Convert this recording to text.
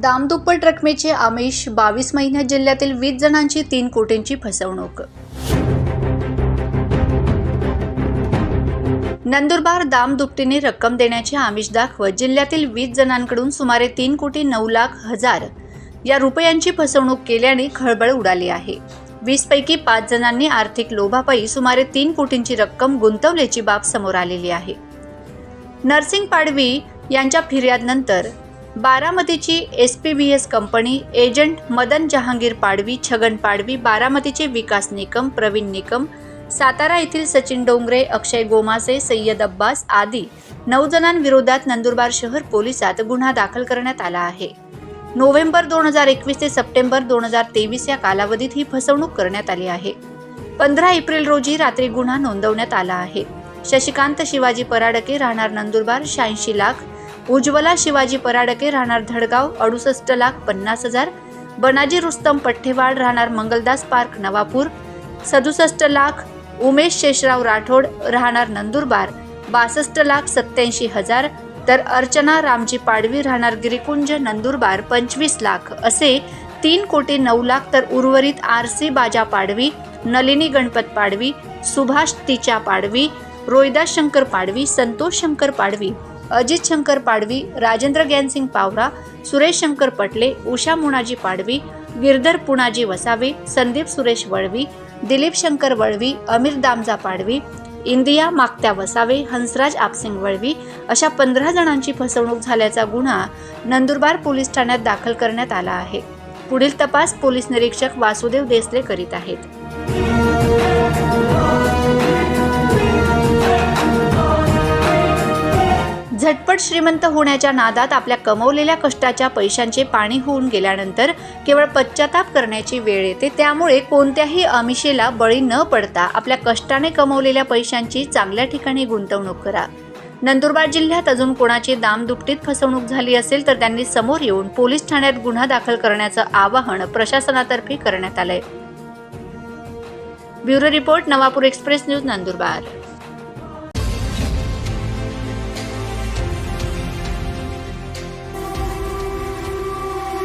दामदुप्पट रकमेचे आमिष बावीस महिन्यात जिल्ह्यातील वीस जणांची तीन कोटींची फसवणूक. नंदुरबार दाम दुपटीने रक्कम देण्याचे आमिष दाखवत जिल्ह्यातील वीस जणांकडून सुमारे तीन कोटी नऊ लाख हजार या रुपयांची फसवणूक केल्याने खळबळ उडाली आहे. वीस पैकी पाच जणांनी आर्थिक लोभापायी सुमारे तीन कोटींची रक्कम गुंतवल्याची बाब समोर आलेली आहे. नर्सिंग पाडवी यांच्या फिर्यादनंतर बारामतीची S P V S company agent Madan Jahangir Padvi Chhagan Padvi बारामतीचे विकास निकम प्रवीण निकम सातारा येथील सचिन डोंगरे अक्षय गोमासे सय्यद अब्बास आदी नऊ जणांविरोधात नंदुरबार शहर पोलिसात गुन्हा दाखल करण्यात आला आहे. नोव्हेंबर दोन हजार एकवीस ते सप्टेंबर दोन हजार तेवीस या कालावधीत ही फसवणूक करण्यात आली आहे. पंधरा एप्रिल रोजी रात्री गुन्हा नोंदवण्यात आला आहे. शशिकांत शिवाजी पराडके राहणार नंदुरबार शहाऐंशी लाख उज्ज्वला शिवाजी पराडके राहणार धडगाव अडुसष्ट लाख पन्नास हजार. बनाजी रुस्तम पठ्ठेवाड राहणार मंगलदास पार्क नवापूर. सदुसष्ट लाख उमेश शेषराव राठोड राहणार नंदुरबार. बासष्ट लाख सत्याऐंशी हजार. तर अर्चना रामजी पाडवी राहणार गिरिकुंज नंदुरबार पंचवीस लाख. असे तीन कोटी नऊ लाख तर उर्वरित आर सी बाजा पाडवी नलिनी गणपत पाडवी सुभाष तिचा पाडवी रोहिदास शंकर पाडवी संतोष शंकर पाडवी. अजित शंकर पाडवी राजेंद्र ज्ञानसिंग पावरा सुरेश शंकर पटले उषा मुणाजी पाडवी गिरधर पुणाजी वसावे संदीप सुरेश वळवी दिलीप शंकर वळवी अमीर दामजा पाडवी इंदिया मागत्या वसावे हंसराज आपसिंग वळवी अशा पंधरा जणांची फसवणूक झाल्याचा गुन्हा नंदुरबार पोलीस ठाण्यात दाखल करण्यात आला आहे. पुढील तपास पोलीस निरीक्षक वासुदेव देसले करीत आहेत. झटपट श्रीमंत होण्याच्या नादात आपल्या कमवलेल्या कष्टाच्या पैशांचे पाणी होऊन गेल्यानंतर केवळ पश्चाताप करण्याची वेळ येते. त्यामुळे कोणत्याही अमिषेला बळी न पडता आपल्या कष्टाने कमवलेल्या पैशांची चांगल्या ठिकाणी गुंतवणूक करा. नंदुरबार जिल्ह्यात अजून कोणाची दामदुपटीत फसवणूक झाली असेल तर त्यांनी समोर येऊन पोलीस ठाण्यात गुन्हा दाखल करण्याचं आवाहन प्रशासनातर्फे करण्यात आलंय. Bureau report Navapur express news Nandurbar.